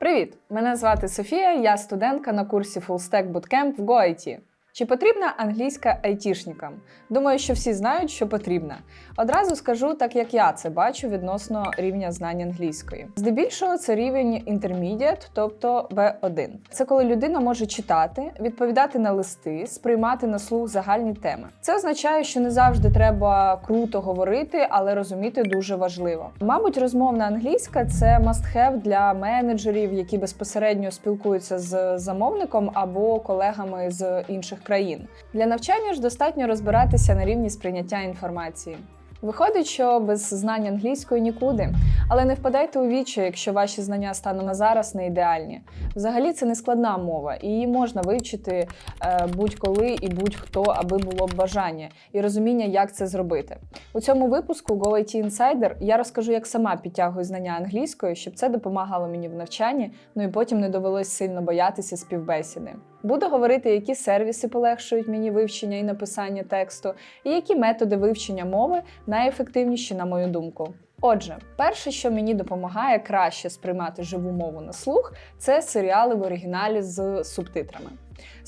Привіт! Мене звати Софія, я студентка на курсі Full Stack Bootcamp в GoIT. Чи потрібна англійська айтішникам? Думаю, що всі знають, що потрібна. Одразу скажу, так як я це бачу відносно рівня знань англійської. Здебільшого це рівень intermediate, тобто B1. Це коли людина може читати, відповідати на листи, сприймати на слух загальні теми. Це означає, що не завжди треба круто говорити, але розуміти дуже важливо. Мабуть, розмовна англійська це must-have для менеджерів, які безпосередньо спілкуються з замовником або колегами з інших країн. Для навчання ж достатньо розбиратися на рівні сприйняття інформації. Виходить, що без знань англійської нікуди, але не впадайте у вічі, якщо ваші знання станом на зараз не ідеальні. Взагалі це не складна мова, і її можна вивчити е, будь-коли і будь-хто, аби було б бажання і розуміння, як це зробити. У цьому випуску GoIT Insider я розкажу, як сама підтягую знання англійської, щоб це допомагало мені в навчанні, ну і потім не довелось сильно боятися співбесіди. Буду говорити, які сервіси полегшують мені вивчення і написання тексту, і які методи вивчення мови найефективніші, на мою думку. Отже, перше, що мені допомагає краще сприймати живу мову на слух, це серіали в оригіналі з субтитрами.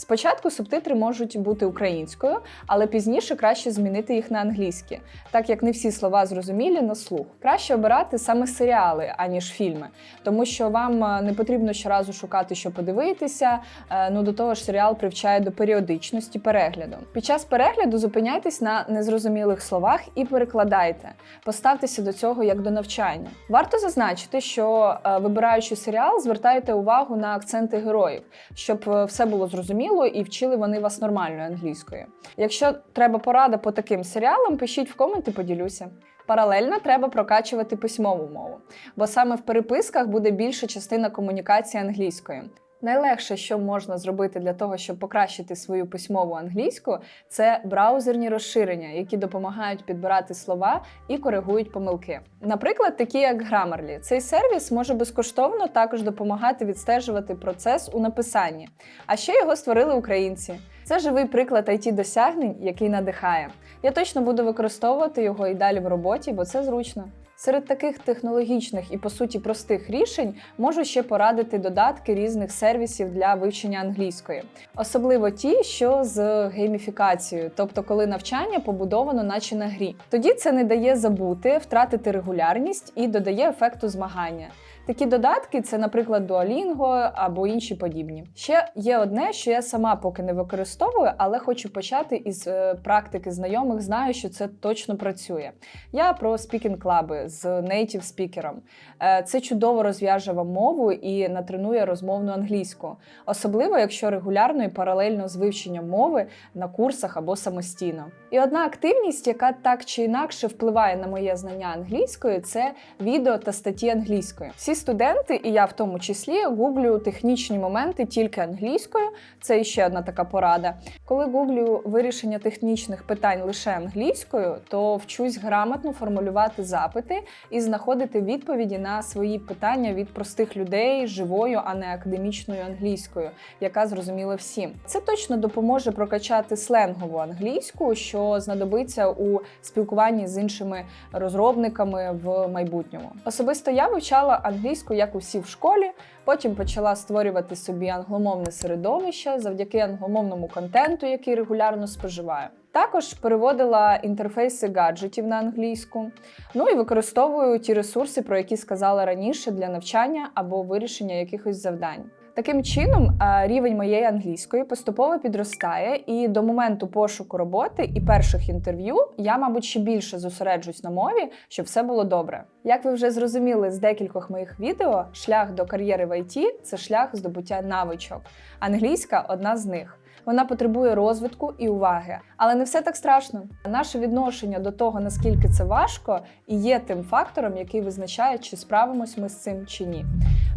Спочатку субтитри можуть бути українською, але пізніше краще змінити їх на англійські, так як не всі слова зрозумілі на слух. Краще обирати саме серіали, аніж фільми, тому що вам е, не потрібно щоразу шукати, що подивитися. е, Ну до того ж, серіал привчає до періодичності перегляду. Під час перегляду зупиняйтесь на незрозумілих словах і перекладайте. Поставтеся до цього як до навчання. Варто зазначити, що е, вибираючи серіал, звертайте увагу на акценти героїв, щоб все було зрозуміло і вчили вони вас нормальною англійською. Якщо треба порада по таким серіалам, пишіть в коменти, поділюся. Паралельно треба прокачувати письмову мову, бо саме в переписках буде більша частина комунікації англійською. Найлегше, що можна зробити для того, щоб покращити свою письмову англійську, це браузерні розширення, які допомагають підбирати слова і коригують помилки. Наприклад, такі як Grammarly. Цей сервіс може безкоштовно також допомагати відстежувати процес у написанні. А ще його створили українці. Це живий приклад it досягнень, який надихає. Я точно буду використовувати його і далі в роботі, бо це зручно. Серед таких технологічних і по суті простих рішень можу ще порадити додатки різних сервісів для вивчення англійської, особливо ті, що з гейміфікацією, тобто коли навчання побудовано, наче на грі. Тоді це не дає забути, втратити регулярність і додає ефекту змагання. Такі додатки це, наприклад, Duolingo або інші подібні. Ще є одне, що я сама поки не використовую, але хочу почати із е, практики знайомих. Знаю, що це точно працює. Я про спікінг клаби з нейтів спікером. Е, Це чудово розв'яже вам мову і натренує розмовну англійську, особливо якщо регулярно і паралельно з вивченням мови на курсах або самостійно. І одна активність, яка так чи інакше впливає на моє знання англійської, це відео та статті англійською. Всі студенти, і я в тому числі, гуглю технічні моменти тільки англійською. Це ще одна така порада. Коли гуглю вирішення технічних питань лише англійською, то вчусь грамотно формулювати запити і знаходити відповіді на свої питання від простих людей живою, а не академічною англійською, яка зрозуміла всім. Це точно допоможе прокачати сленгову англійську, що знадобиться у спілкуванні з іншими розробниками в майбутньому. Особисто я вивчала англійську як усі в школі. Потім почала створювати собі англомовне середовище завдяки англомовному контенту, який регулярно споживаю. Також переводила інтерфейси гаджетів на англійську. Ну і використовую ті ресурси, про які сказала раніше для навчання або вирішення якихось завдань. Таким чином, е, рівень моєї англійської поступово підростає, і до моменту пошуку роботи і перших інтерв'ю я, мабуть, ще більше зосереджусь на мові, щоб все було добре. Як ви вже зрозуміли з декількох моїх відео, шлях до кар'єри в ІТ – це шлях здобуття навичок. Англійська одна з них. Вона потребує розвитку і уваги, але не все так страшно. Наше відношення до того, наскільки це важко, і є тим фактором, який визначає, чи справимось ми з цим чи ні.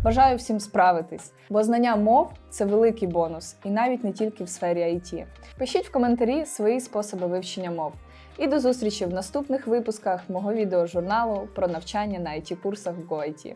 Бажаю всім справитись, бо знання мов це великий бонус, і навіть не тільки в сфері IT. Пишіть в коментарі свої способи вивчення мов. І до зустрічі в наступних випусках мого відеожурналу про навчання на it курсах в GoIT.